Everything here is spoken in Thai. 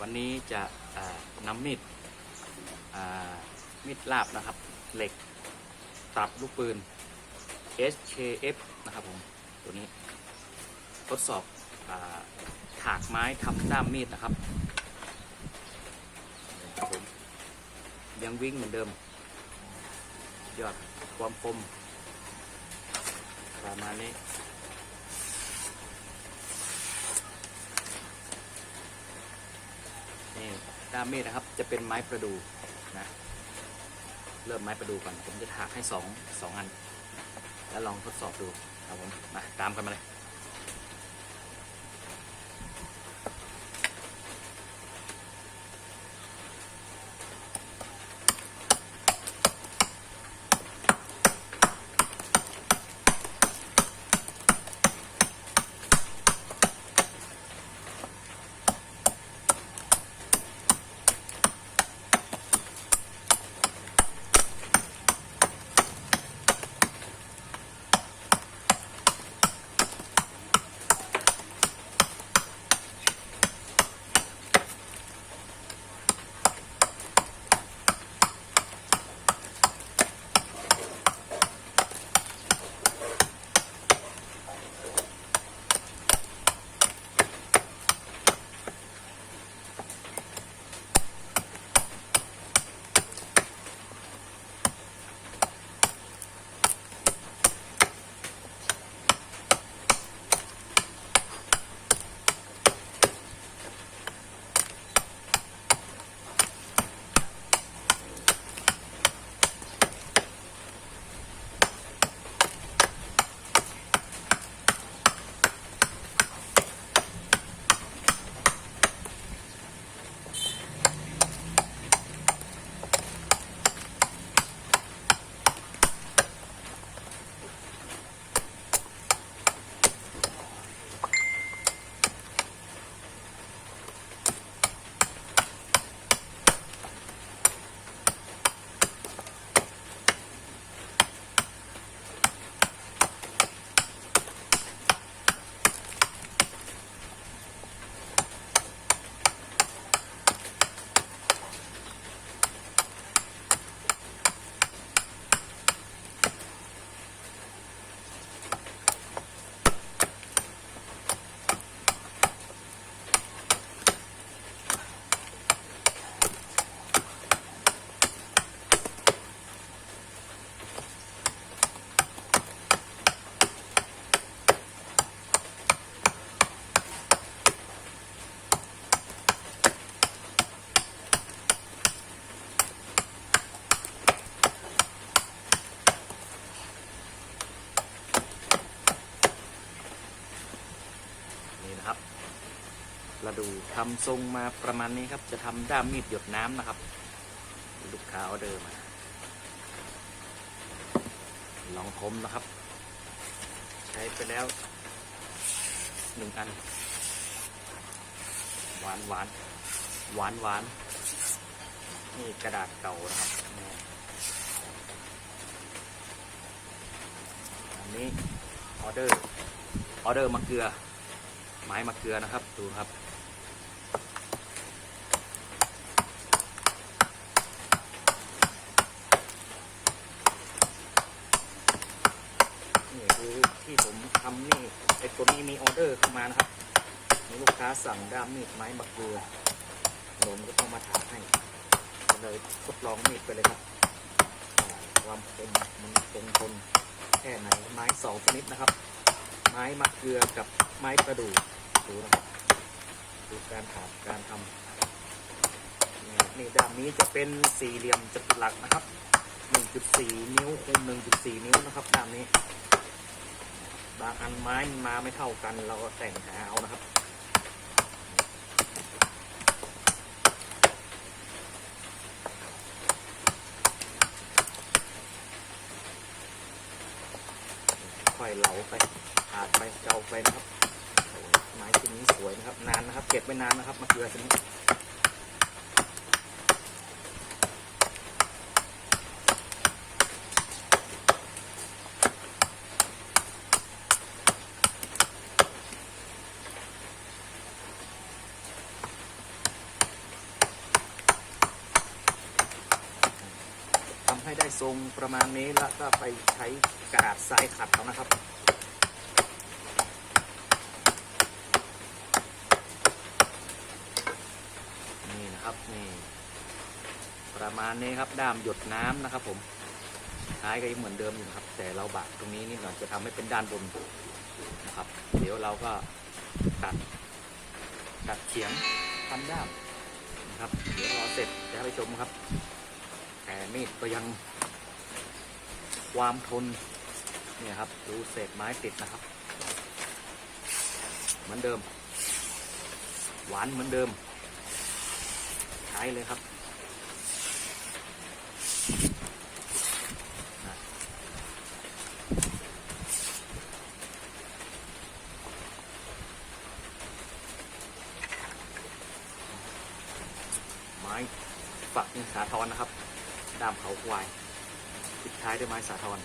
วันนี้จะนำมีดมีดลาบนะครับ เหล็กปรับลูกปืน SKF นะครับผม ตัวนี้ทดสอบอถากไม้ทำด้ามมีดนะครับครับผมยังวิ่งเหมือนเดิม ยอดความคมประมาณนี้ นี่ ด้ามมีดนะครับ จะเป็นไม้ประดูนะ เริ่มไม้ประดูก่อนผมจะถากให้สองสองอัน แล้วลองทดสอบดูครับผมมาตามกันมาเลย นะครับ เราดูทำทรงมาประมาณนี้ครับ จะทำด้ามมีดหยดน้ำนะครับ ลูกค้าออเดอร์มา ลองคมนะครับ ใช้ไปแล้วหนึ่งอัน หวานหวานหวานหวานนี่กระดาษเก่านะครับอันนี้ออเดอร์ออเดอร์มะเกลือ ไม้มะเกลือนะครับ ดูครับ นี่คือที่ผมทำนี่ไอตัวนี้มีออเดอร์เข้ามานะครับ มีลูกค้าสั่งด้ามมีดไม้มะเกลือผมก็ต้องมาถามให้เลยทดลองมีดไปเลยครับความคมมันคงทนแค่ไหนไม้สองชนิดนะครับ ไม้มะเกลือกับไม้ประดู่ ดูนะครับดูการถากการทำนี่นี่ด้ามนี้จะเป็นสี่เหลี่ยมจัตุรัสนะครับ 1.4 นิ้วคูณ1.4 นิ้วนะครับด้ามนี้ บางอันไม้มันมาไม่เท่ากัน เราก็แต่งหาเอานะครับค่อยเหลาไปอาดไปเกาไปนะครับ ไม้ชิ้นนี้สวยนะครับ นานนะครับ เก็บไว้นานนะครับมะเขือชนนี้ทำให้ได้ทรงประมาณนี้แล้วก็ไปใช้กระดาษทรายขัดแล้วนะครับ ประมาณนี้ครับด้ามหยดน้ำนะครับ ผมท้ายก็ยังเหมือนเดิมอยู่ครับ แต่เราบากตรงนี้นิดหน่อยจะทำให้เป็นด้านบนนะครับ เดี๋ยวเราก็ตัดตัดเฉียงทำด้ามนะครับ เดี๋ยวรอเสร็จจะไปชมครับ แต่มีดก็ยังความทนเนี่ยครับ ดูเศษไม้ติดนะครับ เหมือนเดิม หวานเหมือนเดิม ใช้เลยครับ ม้ฝักสาทรนะครับ ดามเขาควายปิดท้ายด้วยไม้สาทร